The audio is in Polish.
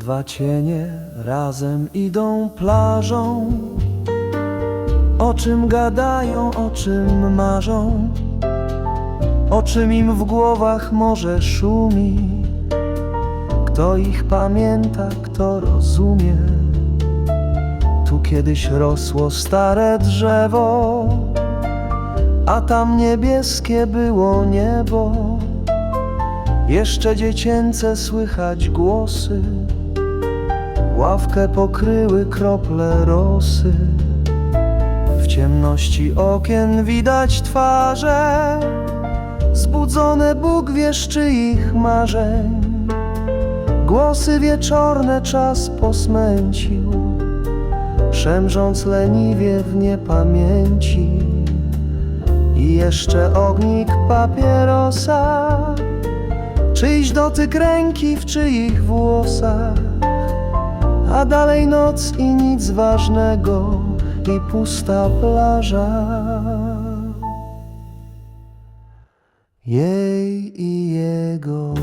Dwa cienie razem idą plażą. O czym gadają, o czym marzą, o czym im w głowach może szumi. Kto ich pamięta, kto rozumie. Tu kiedyś rosło stare drzewo, a tam niebieskie było niebo. Jeszcze dziecięce słychać głosy, ławkę pokryły krople rosy. W ciemności okien widać twarze, zbudzone Bóg wiesz czyich marzeń. Głosy wieczorne czas posmęcił, szemrząc leniwie w niepamięci. I jeszcze ognik papierosa, czyjś dotyk ręki w czyich włosach, a dalej noc i nic ważnego, i pusta plaża. Jej i jego.